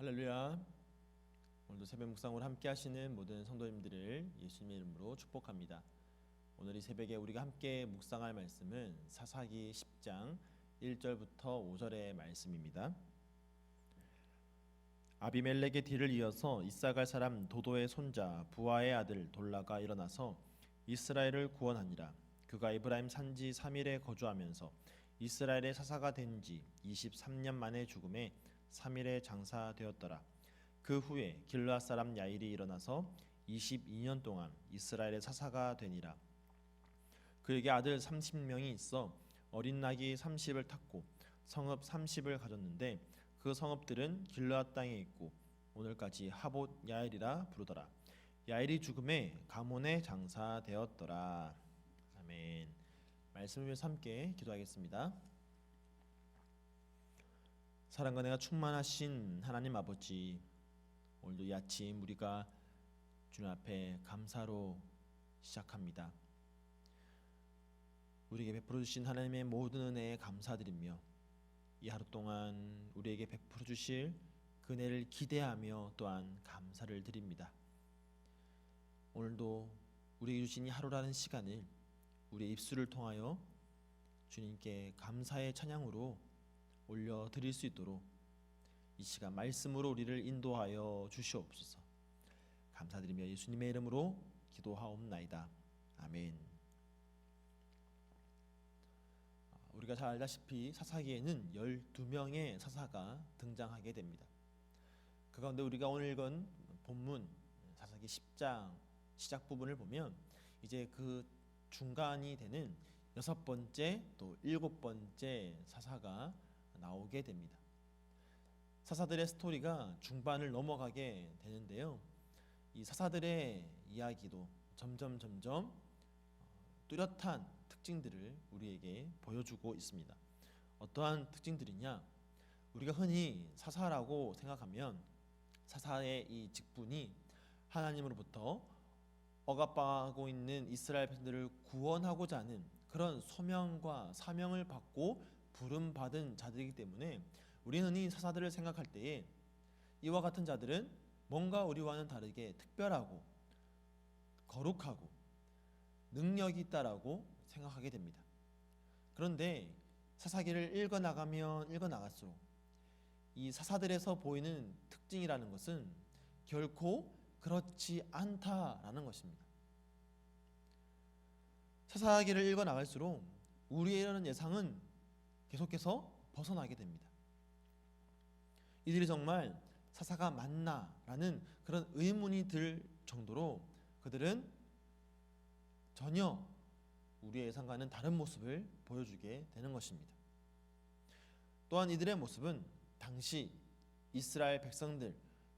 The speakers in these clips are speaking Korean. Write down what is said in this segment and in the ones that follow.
할렐루야. 오늘도 새벽 묵상을 함께 하시는 모든 성도님들을 예수님의 이름으로 축복합니다. 오늘 이 새벽에 우리가 함께 묵상할 말씀은 사사기 10장 1절부터 5절의 말씀입니다. 아비멜렉의 뒤를 이어서 이사갈 사람 도도의 손자 부하의 아들 돌라가 일어나서 이스라엘을 구원하니라. 그가 이브라임 산지 3일에 거주하면서 이스라엘의 사사가 된 지 23년 만에 죽음에 3일에 장사되었더라. 그 후에 길르앗 사람 야일이 일어나서 22년 동안 이스라엘의 사사가 되니라. 그에게 아들 30명이 있어 어린 낙이 30을 탔고 성읍 30을 가졌는데 그 성읍들은 길르앗 땅에 있고 오늘까지 하봇 야일이라 부르더라. 야일이 죽음에 가문에 장사되었더라. 아멘. 말씀을 함께 기도하겠습니다. 사랑과 내가 충만하신 하나님 아버지 오늘도 이 아침 우리가 주님 앞에 감사로 시작합니다. 우리에게 베풀어 주신 하나님의 모든 은혜에 감사드리며 이 하루 동안 우리에게 베풀어 주실 그 은혜를 기대하며 또한 감사를 드립니다. 오늘도 우리에게 주신 이 하루라는 시간을 우리의 입술을 통하여 주님께 감사의 찬양으로 올려 드릴 수 있도록 이 시간 말씀으로 우리를 인도하여 주시옵소서. 감사드리며 예수님의 이름으로 기도하옵나이다. 아멘. 우리가 잘 알다시피 사사기에는 12명의 사사가 등장하게 됩니다. 그 가운데 우리가 오늘 읽은 본문 사사기 10장 시작 부분을 보면 이제 그 중간이 되는 여섯 번째 또 일곱 번째 사사가 나오게 됩니다. 사사들의 스토리가 중반을 넘어가게 되는데요. 이 사사들의 이야기도 점점 점점 뚜렷한 특징들을 우리에게 보여주고 있습니다. 어떠한 특징들이냐? 우리가 흔히 사사라고 생각하면 사사의 이 직분이 하나님으로부터 억압하고 있는 이스라엘 백성들을 구원하고자 하는 그런 소명과 사명을 받고 부름 받은 자들이기 때문에 우리는 이 사사들을 생각할 때에 이와 같은 자들은 뭔가 우리와는 다르게 특별하고 거룩하고 능력이 있다라고 생각하게 됩니다. 그런데 사사기를 읽어 나가면 읽어 나갈수록 이 사사들에서 보이는 특징이라는 것은 결코 그렇지 않다라는 것입니다. 사사기를 읽어 나갈수록 우리의 이런 예상은 계속해서 벗어나게 됩니다. 이들이 정말 사사가 맞나라는 그런 의문이 들 정도로 그들은 전혀 우리의 예상과는 다른 모습을 보여주게 되는 것입니다. 또한 이들의 모습은 당시 이스라엘 백성들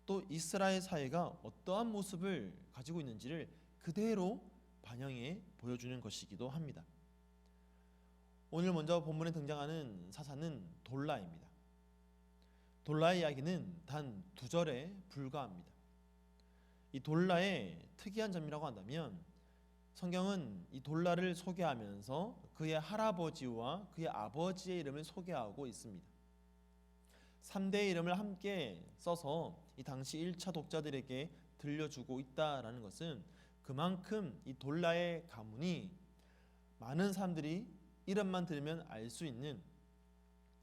또 이스라엘 사회가 어떠한 모습을 가지고 있는지를 그대로 반영해 보여주는 것이기도 합니다. 오늘 먼저 본문에 등장하는 사사는 돌라입니다. 돌라의 이야기는 단 두 절에 불과합니다. 이 돌라의 특이한 점이라고 한다면 성경은 이 돌라를 소개하면서 그의 할아버지와 그의 아버지의 이름을 소개하고 있습니다. 3대의 이름을 함께 써서 이 당시 1차 독자들에게 들려주고 있다라는 것은 그만큼 이 돌라의 가문이 많은 사람들이 이름만 들으면 알 수 있는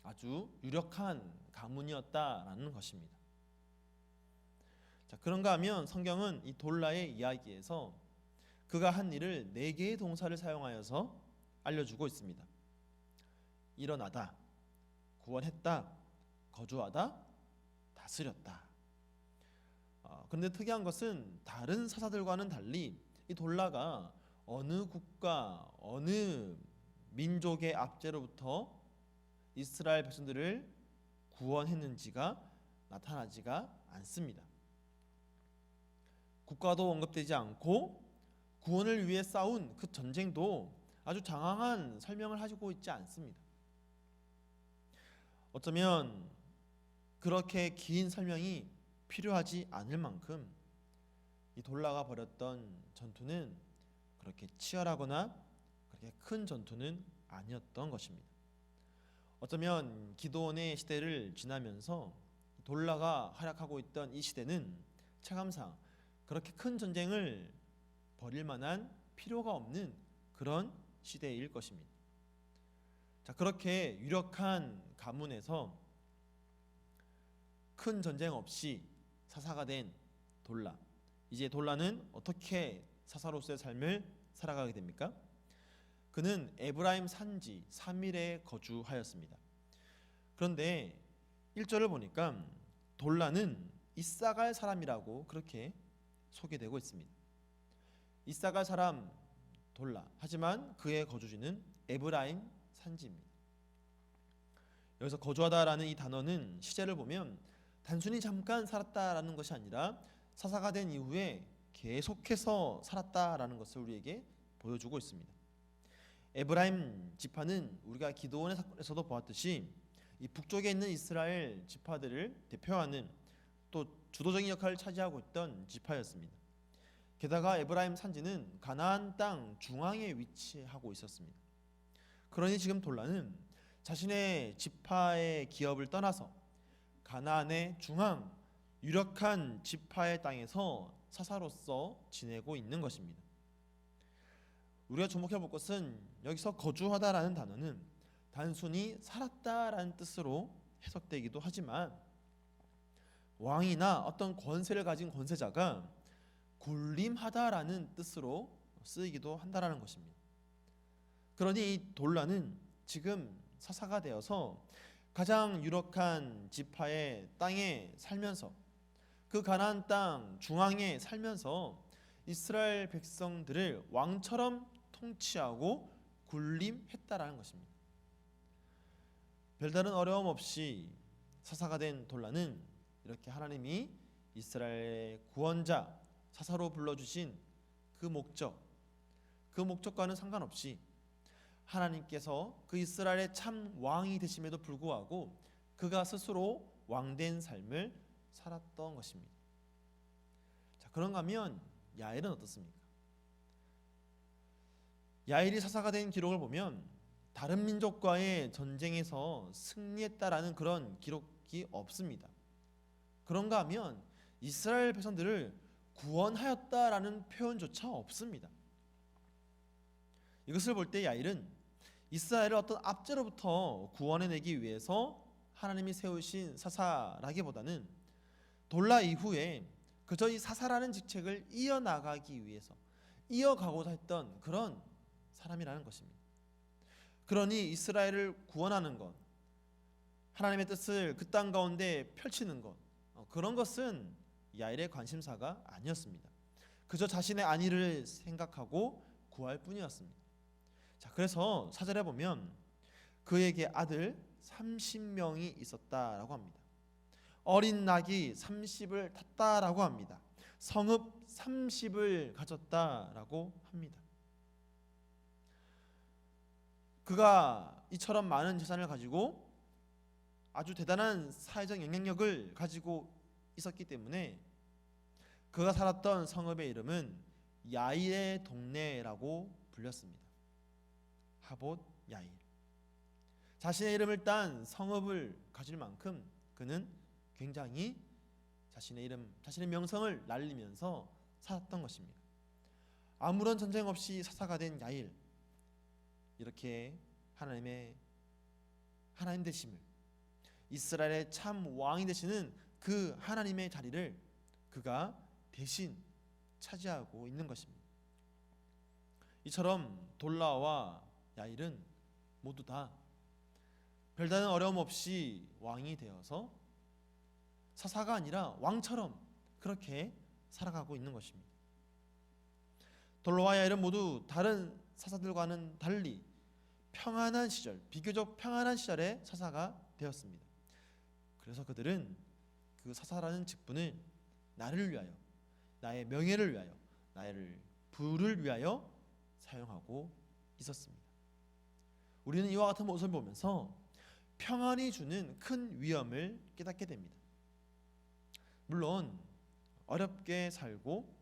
아주 유력한 가문이었다라는 것입니다. 자, 그런가 하면 성경은 이 돌라의 이야기에서 그가 한 일을 네 개의 동사를 사용하여서 알려주고 있습니다. 일어나다, 구원했다, 거주하다, 다스렸다. 어, 그런데 특이한 것은 다른 사사들과는 달리 이 돌라가 어느 국가, 어느 민족의 압제로부터 이스라엘 백성들을 구원했는지가 나타나지가 않습니다. 국가도 언급되지 않고 구원을 위해 싸운 그 전쟁도 아주 장황한 설명을 하고 있지 않습니다. 어쩌면 그렇게 긴 설명이 필요하지 않을 만큼 이 돌라가 벌였던 전투는 그렇게 치열하거나 그렇게 큰 전투는 아니었던 것입니다. 어쩌면 기도원의 시대를 지나면서 돌라가 활약하고 있던 이 시대는 체감상 그렇게 큰 전쟁을 벌일 만한 필요가 없는 그런 시대일 것입니다. 자, 그렇게 유력한 가문에서 큰 전쟁 없이 사사가 된 돌라. 이제 돌라는 어떻게 사사로서의 삶을 살아가게 됩니까? 그는 에브라임 산지 3일에 거주하였습니다. 그런데 1절을 보니까 돌라는 이사갈 사람이라고 그렇게 소개되고 있습니다. 이사갈 사람 돌라. 하지만 그의 거주지는 에브라임 산지입니다. 여기서 거주하다라는 이 단어는 시제를 보면 단순히 잠깐 살았다라는 것이 아니라 사사가 된 이후에 계속해서 살았다라는 것을 우리에게 보여주고 있습니다. 에브라임 지파는 우리가 기도원의 사건에서도 보았듯이 이 북쪽에 있는 이스라엘 지파들을 대표하는 또 주도적인 역할을 차지하고 있던 지파였습니다. 게다가 에브라임 산지는 가나안 땅 중앙에 위치하고 있었습니다. 그러니 지금 돌라는 자신의 지파의 기업을 떠나서 가나안의 중앙 유력한 지파의 땅에서 사사로서 지내고 있는 것입니다. 우리가 주목해 볼 것은 여기서 거주하다라는 단어는 단순히 살았다라는 뜻으로 해석되기도 하지만 왕이나 어떤 권세를 가진 권세자가 군림하다라는 뜻으로 쓰이기도 한다라는 것입니다. 그러니 이 돌라는 지금 사사가 되어서 가장 유력한 지파의 땅에 살면서 그 가나안 땅 중앙에 살면서 이스라엘 백성들을 왕처럼 통치하고 군림했다라는 것입니다. 별다른 어려움 없이 사사가 된 돌라는 이렇게 하나님이 이스라엘의 구원자 사사로 불러주신 그 목적 그 목적과는 상관없이 하나님께서 그 이스라엘의 참 왕이 되심에도 불구하고 그가 스스로 왕된 삶을 살았던 것입니다. 자, 그런가 하면 야엘은 어떻습니까? 야엘이 사사가 된 기록을 보면 다른 민족과의 전쟁에서 승리했다라는 그런 기록이 없습니다. 그런가 하면 이스라엘 백성들을 구원하였다라는 표현조차 없습니다. 이것을 볼 때 야일은 이스라엘을 어떤 압제로부터 구원해내기 위해서 하나님이 세우신 사사라기보다는 돌라 이후에 그저 이 사사라는 직책을 이어나가기 위해서 이어가고자 했던 그런 사람이라는 것입니다. 그러니 이스라엘을 구원하는 것, 하나님의 뜻을 그 땅 가운데 펼치는 것, 어, 그런 것은 야일의 관심사가 아니었습니다. 그저 자신의 안위를 생각하고 구할 뿐이었습니다. 자, 그래서 사절에 보면 그에게 아들 30명이 있었다라고 합니다. 어린 낙이 30을 탔다라고 합니다. 성읍 30을 가졌다라고 합니다. 그가 이처럼 많은 재산을 가지고 아주 대단한 사회적 영향력을 가지고 있었기 때문에 그가 살았던 성읍의 이름은 야일의 동네라고 불렸습니다. 하봇 야일. 자신의 이름을 딴 성읍을 가질 만큼 그는 굉장히 자신의 이름, 자신의 명성을 날리면서 살았던 것입니다. 아무런 전쟁 없이 사사가 된 야일. 이렇게 하나님의 하나님 되심을 이스라엘의 참 왕이 되시는 그 하나님의 자리를 그가 대신 차지하고 있는 것입니다. 이처럼 돌라와 야일은 모두 다 별다른 어려움 없이 왕이 되어서 사사가 아니라 왕처럼 그렇게 살아가고 있는 것입니다. 돌라와 야일은 모두 다른 사사들과는 달리 평안한 시절, 비교적 평안한 시절에 사사가 되었습니다. 그래서 그들은 그 사사라는 직분을 나를 위하여, 나의 명예를 위하여, 나를 부를 위하여 사용하고 있었습니다. 우리는 이와 같은 모습을 보면서 평안이 주는 큰 위험을 깨닫게 됩니다. 물론 어렵게 살고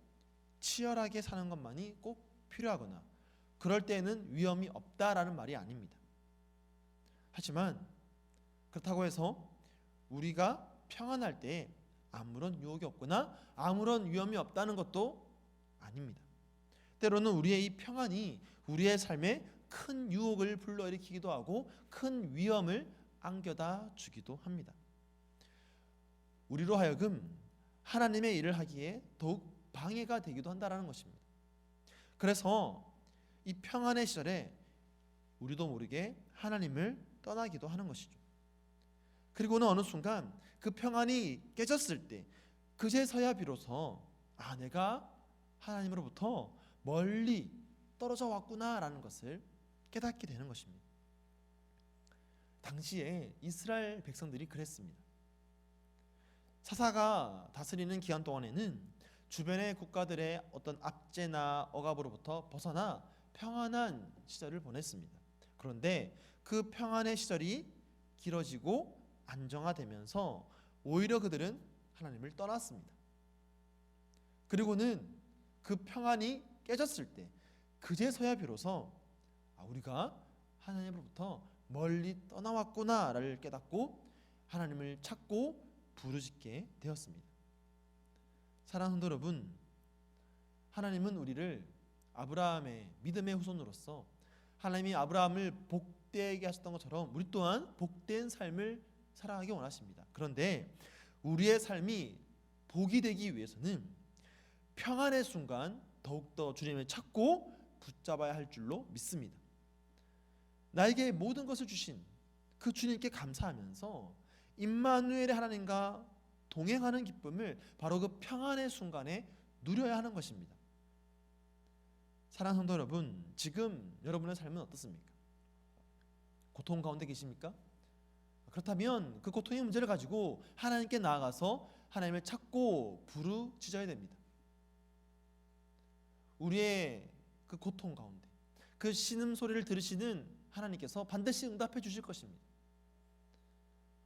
치열하게 사는 것만이 꼭 필요하거나 그럴 때에는 위험이 없다라는 말이 아닙니다. 하지만 그렇다고 해서 우리가 평안할 때 아무런 유혹이 없거나 아무런 위험이 없다는 것도 아닙니다. 때로는 우리의 이 평안이 우리의 삶에 큰 유혹을 불러일으키기도 하고 큰 위험을 안겨다 주기도 합니다. 우리로 하여금 하나님의 일을 하기에 더욱 방해가 되기도 한다라는 것입니다. 그래서 이 평안의 시절에 우리도 모르게 하나님을 떠나기도 하는 것이죠. 그리고는 어느 순간 그 평안이 깨졌을 때 그제서야 비로소 아 내가 하나님으로부터 멀리 떨어져 왔구나라는 것을 깨닫게 되는 것입니다. 당시에 이스라엘 백성들이 그랬습니다. 사사가 다스리는 기간 동안에는 주변의 국가들의 어떤 압제나 억압으로부터 벗어나 평안한 시절을 보냈습니다. 그런데 그 평안의 시절이 길어지고 안정화되면서 오히려 그들은 하나님을 떠났습니다. 그리고는 그 평안이 깨졌을 때 그제서야 비로소 아, 우리가 하나님으로부터 멀리 떠나왔구나를 깨닫고 하나님을 찾고 부르짖게 되었습니다. 사랑하는 여러분, 하나님은 우리를 아브라함의 믿음의 후손으로서 하나님이 아브라함을 복되게 하셨던 것처럼 우리 또한 복된 삶을 살아가기 원하십니다. 그런데 우리의 삶이 복이 되기 위해서는 평안의 순간 더욱더 주님을 찾고 붙잡아야 할 줄로 믿습니다. 나에게 모든 것을 주신 그 주님께 감사하면서 임마누엘의 하나님과 동행하는 기쁨을 바로 그 평안의 순간에 누려야 하는 것입니다. 사랑하는 성도 여러분, 지금 여러분의 삶은 어떻습니까? 고통 가운데 계십니까? 그렇다면 그 고통의 문제를 가지고 하나님께 나아가서 하나님을 찾고 부르짖어야 됩니다. 우리의 그 고통 가운데 그 신음 소리를 들으시는 하나님께서 반드시 응답해 주실 것입니다.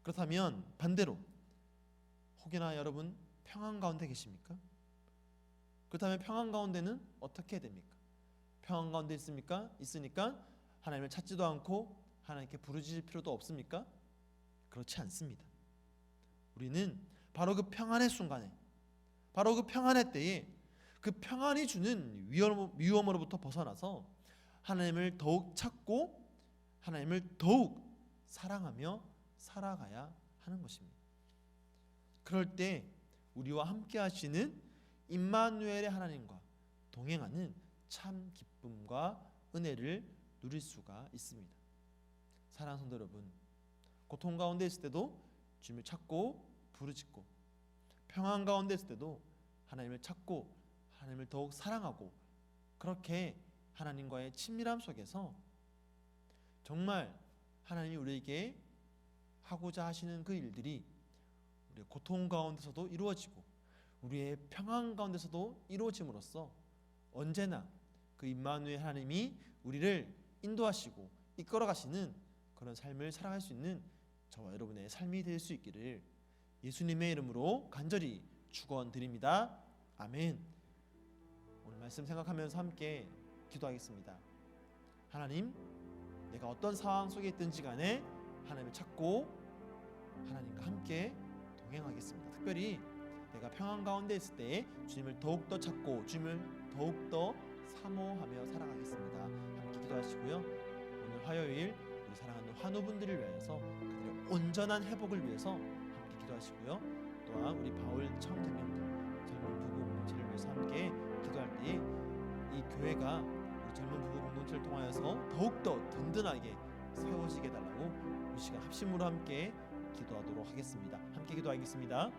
그렇다면 반대로 혹여나 여러분 평안 가운데 계십니까? 그렇다면 평안 가운데는 어떻게 됩니까? 평안 가운데 있습니까? 있으니까 하나님을 찾지도 않고 하나님께 부르짖을 필요도 없습니까? 그렇지 않습니다. 우리는 바로 그 평안의 순간에 바로 그 평안의 때에 그 평안이 주는 위험, 위험으로부터 벗어나서 하나님을 더욱 찾고 하나님을 더욱 사랑하며 살아가야 하는 것입니다. 그럴 때 우리와 함께 하시는 임마누엘의 하나님과 동행하는 참 기쁨 과 은혜를 누릴 수가 있습니다. 사랑하는 성도 여러분, 고통 가운데 있을 때도 주님을 찾고 부르짖고 평안 가운데 있을 때도 하나님을 찾고 하나님을 더욱 사랑하고 그렇게 하나님과의 친밀함 속에서 정말 하나님이 우리에게 하고자 하시는 그 일들이 우리의 고통 가운데서도 이루어지고 우리의 평안 가운데서도 이루어짐으로써 언제나 그 임마누엘 하나님이 우리를 인도하시고 이끌어 가시는 그런 삶을 살아갈 수 있는 저와 여러분의 삶이 될 수 있기를 예수님의 이름으로 간절히 축원드립니다. 아멘. 오늘 말씀 생각하면서 함께 기도하겠습니다. 하나님, 내가 어떤 상황 속에 있든지 간에 하나님을 찾고 하나님과 함께 동행하겠습니다. 특별히 내가 평안 가운데 있을 때 주님을 더욱더 찾고 주님을 더욱더 사모하며 살아가겠습니다. 함께 기도하시고요. 오늘 화요일 우리 사랑하는 환우분들을 위해서 그들의 온전한 회복을 위해서 함께 기도하시고요. 또한 우리 바울 청장님들 젊은 부부 공동체를 위해서 함께 기도할 때 이 교회가 우리 젊은 부부 공동체를 통하여서 더욱더 든든하게 세워지게 달라고 이 시간 합심으로 함께 기도하도록 하겠습니다. 함께 기도하겠습니다.